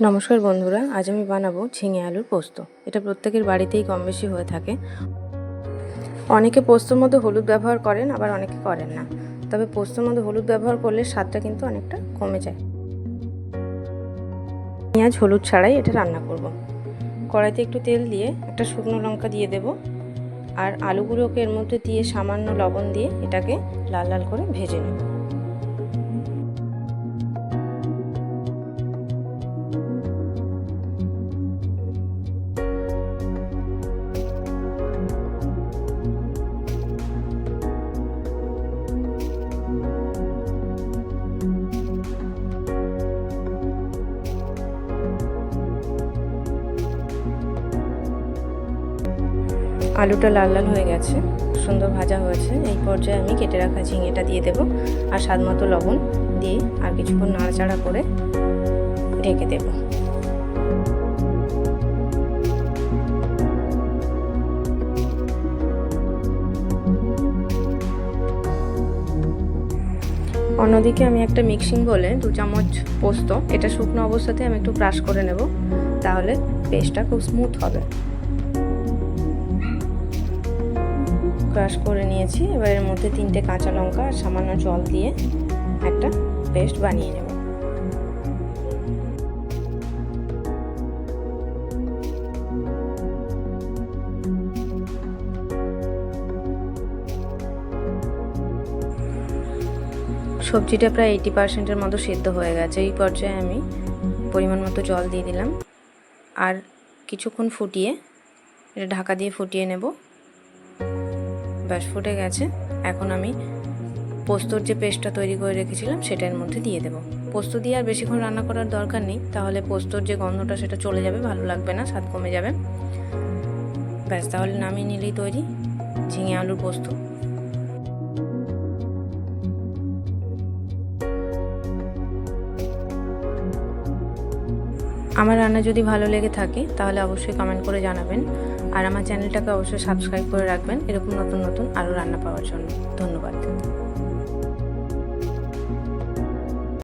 নমস্কার বন্ধুরা, আজ আমি বানাবো ঝিঙে আলুর পোস্ত। এটা প্রত্যেকের বাড়িতেই কম বেশি হয়ে থাকে। অনেকে পোস্তর মধ্যে হলুদ ব্যবহার করেন, আবার অনেকে করেন না। তবে পোস্তর মধ্যে হলুদ ব্যবহার করলে স্বাদটা কিন্তু অনেকটা কমে যায়। পেঁয়াজ, হলুদ ছাড়াই এটা রান্না করব। কড়াইতে একটু তেল দিয়ে একটা শুকনো লঙ্কা দিয়ে দেব। আর আলুগুলোকে এর মধ্যে দিয়ে সামান্য লবণ দিয়ে এটাকে লাল লাল করে ভেজে নেব। আলুটা লাল লাল হয়ে গেছে, সুন্দর ভাজা হয়েছে। এই পর্যায়ে আমি কেটে রাখা ঝিঙেটা দিয়ে দেব আর স্বাদ মতো লবণ দিয়ে আর কিছুক্ষণ নাড়াচাড়া করে ঢেকে দেব। অন্যদিকে আমি একটা মিক্সিং বলে দু চামচ পোস্ত, এটা শুকনো অবস্থাতে আমি একটু ক্রাশ করে নেব, তাহলে পেস্টটা খুব স্মুথ হবে। ক্রাশ করে নিয়েছি। এবার এর মধ্যে তিনটে কাঁচা লঙ্কা আর সামান্য জল দিয়ে একটা পেস্ট বানিয়ে নেব। সবজিটা প্রায় এইটি পার্সেন্টের মতো সেদ্ধ হয়ে গেছে। এই পর্যায়ে আমি পরিমাণ মতো জল দিয়ে দিলাম। আর কিছুক্ষণ ফুটিয়ে এটা ঢাকা দিয়ে ফুটিয়ে নেব। ব্যাস ফুটে গেছে। এখন আমি পোস্তর যে পেস্টটা তৈরি করে রেখেছিলাম, সেটার মধ্যে দিয়ে দেবো। পোস্ত দিয়ে আর বেশিক্ষণ রান্না করার দরকার নেই, তাহলে পোস্তর যে গন্ধটা সেটা চলে যাবে, ভালো লাগবে না, স্বাদ কমে যাবে। ব্যাস, তাহলে নামিয়ে নিলেই তৈরি ঝিঙে আলুর পোস্ত। আমার রান্না যদি ভালো লেগে থাকে, তাহলে অবশ্যই কমেন্ট করে জানাবেন। আর আমার চ্যানেলটাকে অবশ্যই সাবস্ক্রাইব করে রাখবেন, এরকম নতুন নতুন আরও রান্না পাওয়ার জন্য। ধন্যবাদ।